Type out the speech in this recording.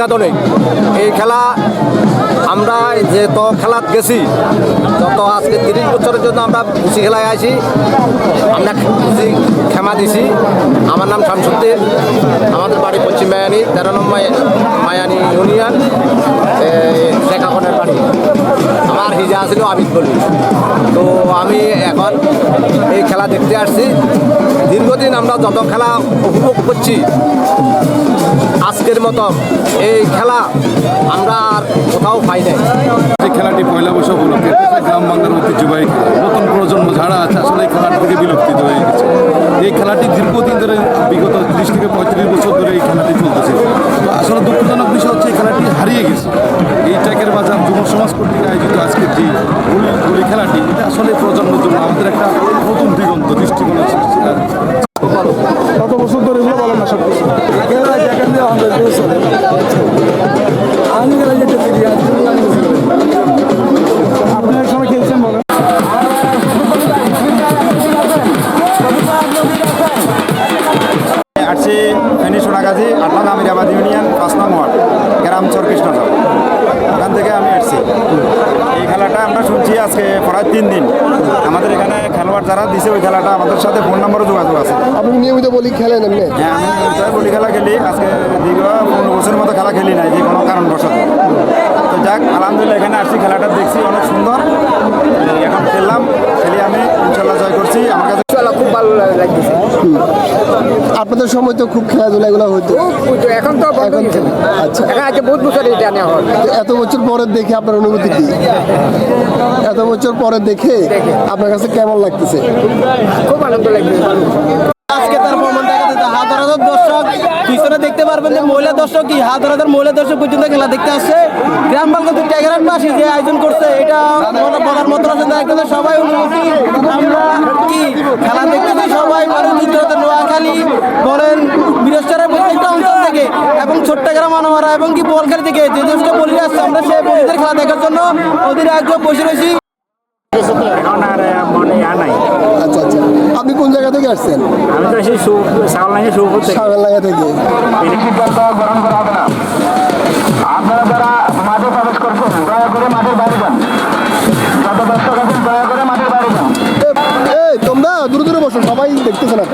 অত্যাধুনিক। এই খেলা আমরা যে তো খেলাত গেছি, যত আজকে তিরিশ বছরের জন্য আমরা কুচি খেলায় আছি আমরা কুচি ক্ষমা দিছি। আমার নাম শামসুদ্দিন, আমাদের বাড়ি পশ্চিম মায়ানি, তেরো নম্বর মায়ানি ইউনিয়ন শেখাখনের বাড়ি। আমার হিজা ছিল বলি। তো আমি এখন এই খেলা দেখতে আসছি। দীর্ঘদিন আমরা যত খেলা উপভোগ করছি আজকের মতো এই খেলা আমরা আর কোথাও পাই নাই। এই খেলাটি পয়লা বৈশাখ উপলক্ষে গ্রাম বাংলার ঐতিহ্যবাহী নতুন প্রজন্ম যারা আছে, আসলে এই খেলাটি থেকে বিলুপ্তিত হয়ে গেছে। এই খেলাটি দীর্ঘদিন ধরে বিগত ত্রিশ থেকে পঁয়ত্রিশ বছর ধরে এই খেলাটি চলতেছে। তো আসলে দুঃখজনক বিষয় হচ্ছে এই খেলাটি হারিয়ে গেছে। এই ট্যাকের বাজার যুব সমাজ কর্তৃক আয়োজিত আজকের যে হোলি খেলাটি, এটা আসলে প্রজন্মের জন্য আমাদের একটা নতুন দিগন্ত, দৃষ্টিকোণ কত বছর ধরে এগুলো বলেন না সব কিছু। আপনি এক সময় খেলছেন আসছি ফেনী সোনাগাজী আটলাম আমিরাবাদ ইউনিয়ন, পাঁচ নং ওয়ার্ড গ্রাম চরকৃষ্ণচর ওখান থেকে আমি আসছি। এই খেলাটা আমরা শুনছি আজকে প্রায় তিন দিন। আমাদের এখানে খেলোয়াড় যারা দিছে, ওই খেলাটা আমাদের সাথে ফোন নম্বরও যোগাযোগ আপনি নিয়মিত বলি খেলেন এমনি। হ্যাঁ আমি বলি খেলা খেলি। আজকে দীর্ঘ পনেরো বছরের মতো খেলা খেলি নাই যে কোনো কারণবশত। তো যাক আলহামদুলিল্লাহ এখানে আসছি খেলাটা দেখছি অনেক সুন্দর। এখন খেললাম খেলি আমি ইনশাল্লাহ জয় করছি। আমার কাছে খুব ভালো লাগতেছে। আপনাদের সময় তো খুব খেলাধুলা এগুলো হতো। এখন তো এখন। আচ্ছা। এখন আজকে বহুত বছর এটা নেওয়া হয়। এত বছর পরে দেখে আপনার অনুভূতি কি? এত বছর পরে দেখে আপনার কাছে কেমন লাগতেছে? খুব আনন্দ লাগতেছে আজকে তার প্রমাণ দেখা যাচ্ছে হাজার হাজার দর্শক পিছনে দেখতে পারবেন যে মহিলা দর্শক কি হাজার হাজার মহিলা দর্শক পর্যন্ত খেলা দেখতে আসছে। গ্রাম বাংলা দুই ট্যাগেরার পাশে যে আয়োজন করছে, এটা বলা- বলার মতো না একদম সবাই অনুমতি। আমরা কি খেলা দেখতেছি সবাই উত্তরতে নোয়াখালী বলেন, বৃহস্পতিবার প্রত্যেকটা অঞ্চল থেকে এবং ছোট্ট গ্রাম আনোয়ারা এবং কি বলখালি থেকে যে দেশটা বলি আসছে, আমরা সেই খেলা দেখার জন্য ওদের আগ্রহ বসে রয়েছি এখন আর মনে ইয়া নাই আচ্ছা আচ্ছা কোন থেকে আসছেন? আমি তো থেকে। সাগরলাঙ্গা থেকে। আপনারা যারা মাঠে প্রবেশ করছেন দয়া করে মাঠের বাইরে যান। যত দর্শক আছেন দয়া করে মাঠের বাইরে যান। এই তোমরা দূরে দূরে বসো সবাই দেখতেছে না।